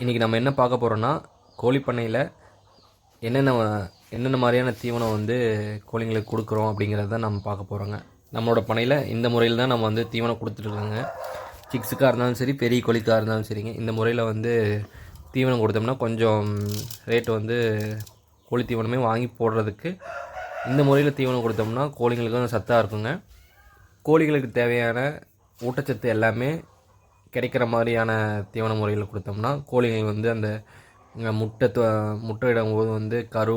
இன்றைக்கி நம்ம என்ன பார்க்க போகிறோன்னா கோழி பண்ணையில் என்னென்ன என்னென்ன மாதிரியான தீவனம் வந்து கோழிங்களுக்கு கொடுக்குறோம் அப்படிங்கிறத தான் நம்ம பார்க்க போகிறோங்க நம்மளோட பண்ணையில் இந்த முறையில் தான் நம்ம வந்து தீவனம் கொடுத்துட்ருக்காங்க சிக்ஸுக்காக இருந்தாலும் சரி பெரிய கோழிக்காக இருந்தாலும் சரிங்க. இந்த முறையில் வந்து தீவனம் கொடுத்தோம்னா கொஞ்சம் ரேட்டு வந்து கோழி தீவனமே வாங்கி போடுறதுக்கு இந்த முறையில் தீவனம் கொடுத்தோம்னா கோழிங்களுக்கு சத்தாக இருக்குங்க. கோழிகளுக்கு தேவையான ஊட்டச்சத்து எல்லாமே கிடைக்கிற மாதிரியான தீவன முறையில் கொடுத்தோம்னா கோழிகள் வந்து அந்த முட்டை முட்டையிடும் முட்டை இடும்போது வந்து கரு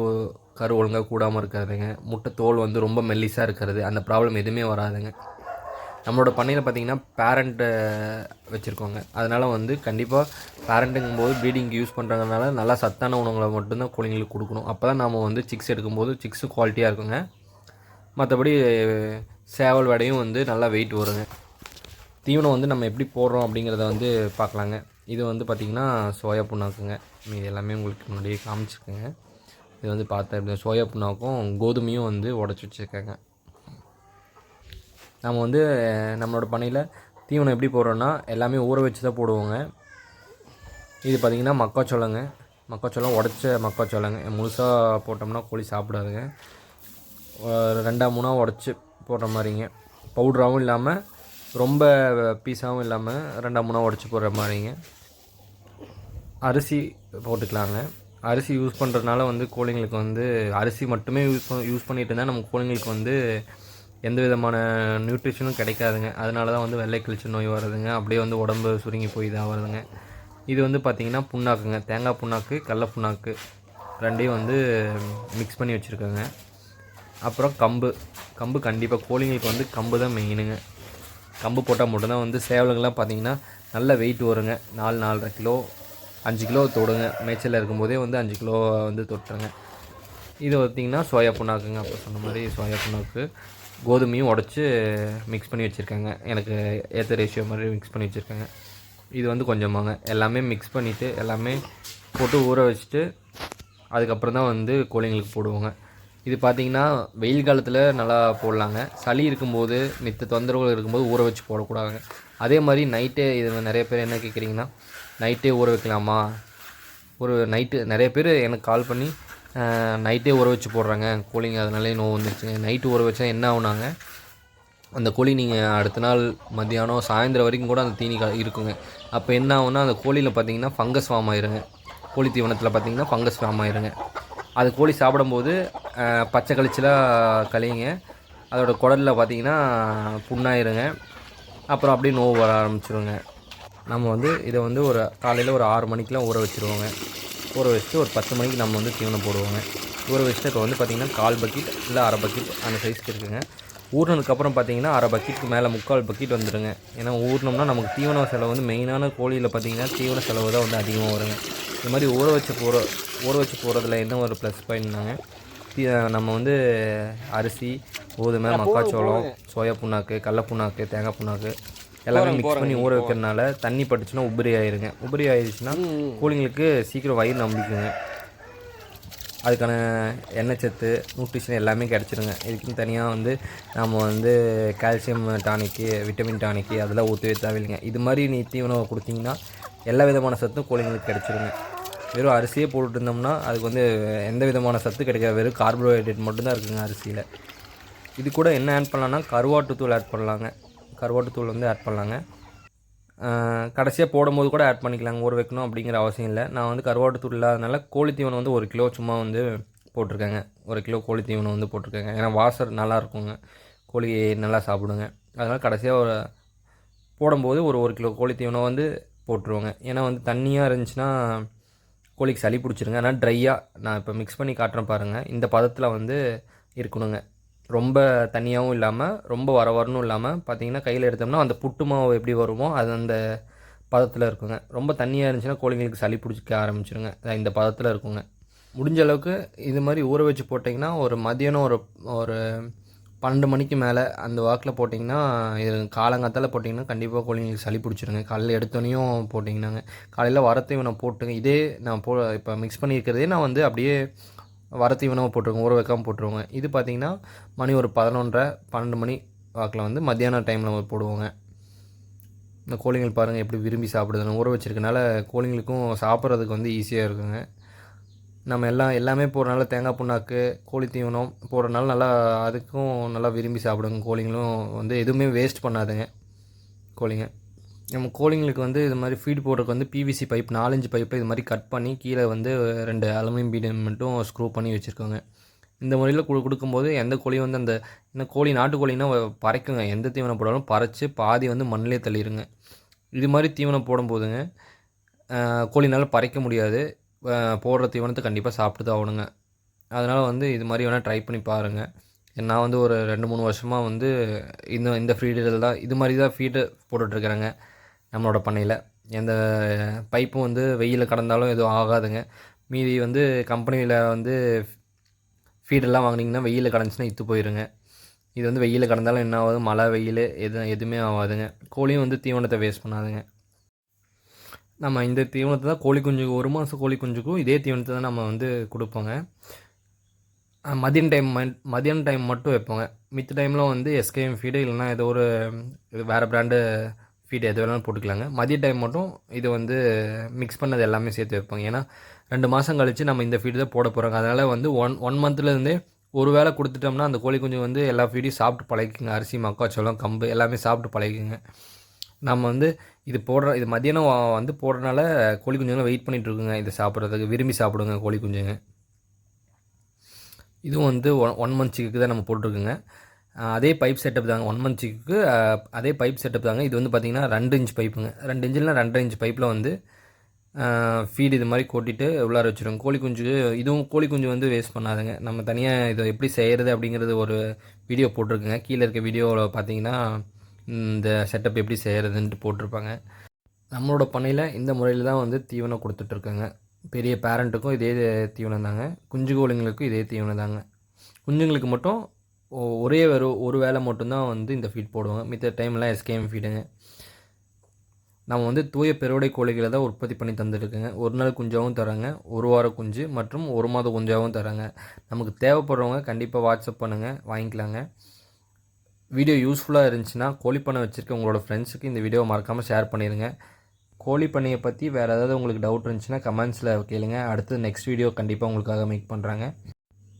கரு ஒழுங்காக கூடாமல் இருக்கிறதுங்க முட்டை தோல் வந்து ரொம்ப மெல்லிஸாக இருக்கிறது. அந்த ப்ராப்ளம் எதுவுமே வராதுங்க. நம்மளோட பண்ணையில் பார்த்தீங்கன்னா பேரண்ட்டை வச்சுருக்கோங்க. அதனால் வந்து கண்டிப்பாக பேரண்ட்டுங்கும் போது ப்ரீடிங்க்கு யூஸ் பண்ணுறதுனால நல்லா சத்தான உணவுகளை மட்டும்தான் கோழிங்களுக்கு கொடுக்கணும். அப்போ தான் நம்ம வந்து சிக்ஸ் எடுக்கும்போது சிக்ஸு குவாலிட்டியாக இருக்குங்க. மற்றபடி சேவல் வடையும் வந்து நல்லா வெயிட் வருங்க. தீவனம் வந்து நம்ம எப்படி போடுறோம் அப்படிங்கிறத வந்து பார்க்கலாங்க. இது வந்து பார்த்திங்கன்னா சோயா புண்ணாக்குங்க. இது எல்லாமே உங்களுக்கு முன்னாடியே காமிச்சிருக்கேங்க. இது வந்து பார்த்தா எப்படி சோயா புண்ணாக்கும் கோதுமையும் வந்து உடச்சி வச்சுருக்காங்க. நம்ம வந்து நம்மளோட பண்ணையில் தீவனம் எப்படி போடுறோன்னா எல்லாமே ஊற வச்சு தான் போடுவோங்க. இது பார்த்திங்கன்னா மக்காச்சோளங்க. மக்காச்சோளம் உடச்ச மக்காச்சோளங்க. முழுசாக போட்டோம்னா கோழி சாப்பிடாதுங்க. ஒரு மூணாக உடச்சி போடுற மாதிரிங்க. பவுட்ராகவும் இல்லாமல் ரொம்ப பீஸாகவும் இல்லாமல் ரெண்டாம் மூணாக உடச்சி போடுற மாதிரிங்க. அரிசி போட்டுக்கலாங்க. அரிசி யூஸ் பண்ணுறதுனால வந்து கோழிங்களுக்கு வந்து அரிசி மட்டுமே யூஸ் பண்ண யூஸ் பண்ணிட்டு இருந்தால் நம்ம கோழிங்களுக்கு வந்து எந்த விதமான நியூட்ரிஷனும் கிடைக்காதுங்க. அதனால தான் வந்து வெள்ளை கிழிச்சு நோய் வருதுங்க. அப்படியே வந்து உடம்பு சுருங்கி போய் இதாக வருதுங்க இது வந்து பார்த்திங்கன்னா புண்ணாக்குங்க. தேங்காய் புண்ணாக்கு கடல புண்ணாக்கு ரெண்டையும் வந்து மிக்ஸ் பண்ணி வச்சுருக்கோங்க. அப்புறம் கம்பு. கம்பு கண்டிப்பாக கோழிங்களுக்கு வந்து கம்பு தான் மெயினுங்க கம்பு போட்டால் மட்டும்தான் வந்து சேவலுங்கெல்லாம் பார்த்தீங்கன்னா நல்ல வெயிட் வருங்க. நாலு நாலரை கிலோ அஞ்சு கிலோ தொடுங்க. மேய்ச்சலில் இருக்கும்போதே வந்து அஞ்சு கிலோ வந்து தொட்டுருங்க. இது பார்த்திங்கன்னா சோயா புண்ணாக்குங்க. அப்போ சொன்ன மாதிரி சோயா புண்ணாக்கு. கோதுமையும் உடச்சி மிக்ஸ் பண்ணி வச்சுருக்கேங்க. எனக்கு ஏற்ற ரேஷியோ மாதிரி மிக்ஸ் பண்ணி வச்சுருக்கேங்க. இது வந்து கொஞ்சமாங்க. எல்லாமே மிக்ஸ் பண்ணிவிட்டு எல்லாமே போட்டு ஊற வச்சுட்டு அதுக்கப்புறம் தான் வந்து கோழிங்களுக்கு போடுவோங்க. இது பார்த்தீங்கன்னா வெயில் காலத்தில் நல்லா போடலாங்க. சளி இருக்கும்போது மித்த தொந்தரவுகள் இருக்கும்போது ஊற வச்சு போடக்கூடாதுங்க. அதே மாதிரி நைட்டே இது நிறைய பேர் என்ன கேட்குறீங்கன்னா நைட்டே ஊற வைக்கலாமா? ஒரு நைட்டு நிறைய பேர் எனக்கு கால் பண்ணி நைட்டே ஊற வச்சு போடுறாங்க. கோழிங்க அதனாலே நோவு வந்துருச்சுங்க. நைட்டு ஊற வச்சா என்ன ஆகுனாங்க? அந்த கோழி நீங்கள் அடுத்த நாள் மத்தியானம் சாயந்தரம் வரைக்கும் கூட அந்த தீனி கா இருக்குங்க. அப்போ என்ன ஆகுனா அந்த கோழியில் பார்த்தீங்கன்னா ஃபங்கஸ் ஃபார்ம் ஆயிருங்க. கோழி தீவனத்தில் பார்த்தீங்கன்னா ஃபங்கஸ் ஃபார்ம் ஆயிருங்க. அது கோழி சாப்பிடும்போது பச்சை கழிச்சலாக கழியுங்க அதோட குடலில் பார்த்தீங்கன்னா புண்ணாயிருங்க. அப்புறம் அப்படியே நோவு வர ஆரம்பிச்சிருங்க. நம்ம வந்து இதை வந்து ஒரு காலையில் ஒரு ஆறு மணிக்கெலாம் ஊற வச்சுருவோங்க. ஊற வச்சுட்டு ஒரு பத்து மணிக்கு நம்ம வந்து தீவனம் போடுவோங்க. ஊற வச்சுட்டு இப்போ வந்து பார்த்திங்கன்னா கால் பக்கெட் இல்லை அரை பக்கெட் அந்த சைஸ்க்கு இருக்குங்க. ஊறினதுக்கப்புறம் பார்த்தீங்கன்னா அரை பக்கெட்டுக்கு மேலே முக்கால் பக்கெட் வந்துடுங்க ஏன்னா ஊறினோம்னா நமக்கு தீவன செலவு வந்து மெயினான கோழியில் பார்த்தீங்கன்னா தீவன செலவு தான் வந்து அதிகமாக வருங்க. இது மாதிரி ஊற வச்சு போகிற ஊற வச்சு போகிறதுல என்ன ஒரு ப்ளஸ் பாயிண்ட்னாங்க நம்ம வந்து அரிசி கோதுமை மக்காச்சோளம் சோயா புண்ணாக்கு கடல புண்ணாக்கு தேங்காய் புண்ணாக்கு எல்லாமே மிக்ஸ் பண்ணி ஊற வைக்கிறதுனால தண்ணி பட்டுச்சுன்னா உபரி ஆயிருங்க. உபரி ஆயிடுச்சுன்னா கோழிங்களுக்கு சீக்கிரம் வயிறு நம்பிக்குங்க. அதுக்கான எண்ணெய் சத்து நியூட்ரிஷன் எல்லாமே கிடச்சிருங்க. இதுக்குன்னு தனியாக வந்து நம்ம வந்து கால்சியம் டானிக்கு விட்டமின் டானிக்கு அதெல்லாம் ஊற்றவே தேவையில்லைங்க இது மாதிரி நீ தீவனம் கொடுத்தீங்கன்னா எல்லா விதமான சத்தும் கோழிங்களுக்கு கிடச்சிருங்க. வெறும் அரிசியே போட்டுட்டு இருந்தோம்னா அதுக்கு வந்து எந்த விதமான சத்து கிடைக்காது. வெறும் கார்போஹைட்ரேட் மட்டும்தான் இருக்குங்க அரிசியில். இது கூட என்ன ஆட் பண்ணலான்னா கருவாட்டுத்தூள் ஆட் பண்ணலாங்க. கருவாட்டுத்தூள் வந்து ஆட் பண்ணலாங்க. கடைசியாக போடும்போது கூட ஆட் பண்ணிக்கலாங்க. ஊற வைக்கணும் அப்படிங்கிற அவசியம் இல்லை. நான் வந்து கருவாட்டுத்தூள் இல்லாதனால கோழி தீவனம் வந்து ஒரு கிலோ சும்மா வந்து போட்டிருக்கேங்க. ஒரு கிலோ கோழி தீவனம் வந்து போட்டிருக்கேங்க. ஏன்னா வாசர் நல்லா இருக்குங்க. கோழி நல்லா சாப்பிடுங்க. அதனால் கடைசியாக ஒரு போடும்போது ஒரு ஒரு கிலோ கோழி தீவனம் வந்து போட்டுருவோங்க. ஏன்னா வந்து தண்ணியாக இருந்துச்சுன்னா கோழிக்கு சளி பிடிச்சிருங்க. ஆனால் ட்ரையாக நான் இப்போ மிக்ஸ் பண்ணி காட்டுறேன் பாருங்கள் இந்த பதத்தில் வந்து இருக்கணுங்க. ரொம்ப தண்ணியாகவும் இல்லாமல் ரொம்ப வர வரணும் இல்லாமல் பார்த்தீங்கன்னா கையில் எடுத்தோம்னா அந்த புட்டு மாவு எப்படி வருமோ அது அந்த பதத்தில் இருக்குங்க. ரொம்ப தண்ணியாக இருந்துச்சுன்னா கோழிங்களுக்கு சளி பிடிச்சிக்க ஆரம்பிச்சிருங்க. இந்த பதத்தில் இருக்குங்க. முடிஞ்ச அளவுக்கு இது மாதிரி ஊற வச்சு போட்டிங்கன்னா ஒரு மதியானம் ஒரு ஒரு பன்னெண்டு மணிக்கு மேலே அந்த வாக்கில் போட்டிங்கன்னா இது காலங்காத்தால போட்டிங்கன்னா கண்டிப்பாக கோழிங்களுக்கு சளி பிடிச்சிருங்க. காலையில் எடுத்தோனையும் போட்டிங்கன்னாங்க. காலையில் வரத்தீவனம் போட்டுங்க. இதே நான் போ இப்போ மிக்ஸ் பண்ணியிருக்கிறதே நான் வந்து அப்படியே வரத்தீவனமாக போட்டுருவோங்க ஊற வைக்காமல் போட்டுருவோங்க. இது பார்த்தீங்கன்னா மணி ஒரு பதினொன்றரை பன்னெண்டு மணி வாக்கில் வந்து மத்தியான டைமில் போடுவோங்க. இந்த கோழிங்கள் பாருங்கள் எப்படி விரும்பி சாப்பிடுதுன்னு. ஊற வச்சிருக்கனால கோழிங்களுக்கும் சாப்பிட்றதுக்கு வந்து ஈஸியாக இருக்குங்க. நம்ம எல்லாம் எல்லாமே போடுறனால தேங்காய் புண்ணாக்கு கோழி தீவனம் போடுறனால நல்லா அதுக்கும் நல்லா விரும்பி சாப்பிடுங்க. கோழிங்களும் வந்து எதுவுமே வேஸ்ட் பண்ணாதுங்க. கோழிங்க. நம்ம கோழிங்களுக்கு வந்து இது மாதிரி ஃபீட் போடுறதுக்கு வந்து பிவிசி பைப் நாலஞ்சு பைப்பை இது மாதிரி கட் பண்ணி கீழே வந்து ரெண்டு அலுமினியம் பீடியம் மட்டும் ஸ்க்ரூ பண்ணி வச்சுருக்கோங்க. இந்த முறையில் கொடு கொடுக்கும்போது எந்த கோழியும் வந்து அந்த இன்னும் கோழி நாட்டுக்கோழின்னா பறைக்குங்க. எந்த தீவனம் போடாலும் பறைச்சி பாதி வந்து மண்ணிலே தள்ளிடுங்க இது மாதிரி தீவனம் போடும்போதுங்க ஆஹ், கோழினால பறைக்க முடியாது. போடுற தீவனத்தை கண்டிப்பாக சாப்பிட்டு தான் ஆகணுங்க. அதனால் வந்து இது மாதிரி வேணால் ட்ரை பண்ணி பாருங்கள் நான் வந்து ஒரு ரெண்டு மூணு வருஷமாக வந்து இந்த இந்த ஃபீடில் தான் இது மாதிரி தான் ஃபீடு போட்டுட்ருக்குறேங்க நம்மளோட பண்ணையில். எந்த பைப்பும் வந்து வெயிலில் கடந்தாலும் எதுவும் ஆகாதுங்க. மீதி வந்து கம்பெனியில் வந்து ஃபீடெல்லாம் வாங்கினீங்கன்னா வெயிலில் கடந்துச்சுன்னா இத்து போயிருங்க. இது வந்து வெயிலில் கடந்தாலும் என்ன ஆகாது? மழை வெயில் எது எதுவுமே ஆகாதுங்க. கோழியும் வந்து தீவனத்தை வேஸ்ட் பண்ணாதுங்க. நம்ம இந்த தீவனத்தை தான் கோழி குஞ்சுக்கு ஒரு மாதம் கோழி குஞ்சுக்கும் இதே தீவனத்தை தான் நம்ம வந்து கொடுப்போங்க. மதியம் டைம் மதியான டைம் மட்டும் வைப்போங்க. மித்த டைமில் வந்து எஸ்கேஎம் ஃபீடு இல்லைன்னா ஏதோ ஒரு இது வேறு பிராண்டு ஃபீடு எது வேணாலும் போட்டுக்கலாங்க. மதிய டைம் மட்டும் இது வந்து மிக்ஸ் பண்ணது எல்லாமே சேர்த்து வைப்போங்க. ஏன்னா ரெண்டு மாதம் கழித்து நம்ம இந்த ஃபீடு தான் போட போகிறோங்க அதனால் வந்து ஒன் ஒன் மந்த்லேருந்தே ஒரு வேளை கொடுத்துட்டோம்னா அந்த கோழி குஞ்சு வந்து எல்லா ஃபீடையும் சாப்பிட்டு பழகிக்குங்க. அரிசி மக்காச்சோளம் கம்பு எல்லாமே சாப்பிட்டு பழகிக்குங்க. நம்ம வந்து இது போடுற இது மதியானம் வந்து போடுறனால கோழி குஞ்சுங்களாம் வெயிட் பண்ணிகிட்ருக்குங்க இருக்குங்க. சாப்பிட்றதுக்கு விரும்பி சாப்பிடுங்க கோழி குஞ்சுங்க. இதுவும் வந்து ஒன் ஒன் மந்த் சிக்குக்கு தான் நம்ம போட்டிருக்குங்க. அதே பைப் செட்டப் தாங்க. ஒன் மந்த் சிக்குக்கு அதே பைப் செட்டப் தாங்க. இது வந்து பார்த்திங்கன்னா ரெண்டு இன்ச் பைப்புங்க ரெண்டு இன்ச்சில்னா ரெண்டரை இன்ச் பைப்பில் வந்து ஃபீடு இது மாதிரி கொட்டிட்டு உள்ளார வச்சுருங்க கோழி குஞ்சு இதுவும் கோழி குஞ்சு வந்து வேஸ்ட் பண்ணாதுங்க. நம்ம தனியாக இதை எப்படி செய்கிறது அப்படிங்கிறது ஒரு வீடியோ போட்டிருக்குங்க. கீழே இருக்க வீடியோவில் பார்த்தீங்கன்னா இந்த செட்டப் எப்படி செய்கிறதுன்ட்டு போட்டிருப்பாங்க. நம்மளோட பண்ணையில் இந்த முறையில் தான் வந்து தீவனம் கொடுத்துட்ருக்கோங்க. பெரிய பேரண்ட்டுக்கும் இதே தீவனம் தாங்க. குஞ்சு கோழிங்களுக்கும் இதே தீவனம் தாங்க. குஞ்சுங்களுக்கு மட்டும் ஒ- ஒரே ஒரு ஒரு வேளை மட்டும்தான் வந்து இந்த ஃபீட் போடுவாங்க. மித்த டைம்லாம் எஸ்கேஎம் ஃபீடுங்க நம்ம வந்து தூய பெருவடை கோழிகளை தான் உற்பத்தி பண்ணி தந்துட்டுருக்குங்க ஒரு நாள் குஞ்சாகவும் தராங்க ஒரு வார குஞ்சு மற்றும் ஒரு மாத குஞ்சாகவும் தராங்க. நமக்கு தேவைப்படுறவங்க கண்டிப்பாக வாட்ஸ்அப் பண்ணுங்கள் வாங்கிக்கலாங்க. வீடியோ யூஸ்ஃபுல்லாக இருந்துச்சுன்னா கோழிப்பண்ணை வச்சுருக்க உங்களோட ஃப்ரெண்ட்ஸுக்கு இந்த வீடியோ மறக்காமல் ஷேர் பண்ணிடுங்க கோழி பண்ணையை பற்றி வேறு ஏதாவது உங்களுக்கு டவுட் இருந்துச்சுன்னா கமெண்ட்ஸில் கேளுங்க. அடுத்து நெக்ஸ்ட் வீடியோ கண்டிப்பாக உங்களுக்காக மேக் பண்ணுறாங்க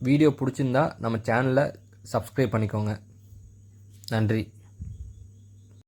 வீடியோ பிடிச்சிருந்தா நம்ம சேனலை சப்ஸ்கிரைப் பண்ணிக்கோங்க. நன்றி.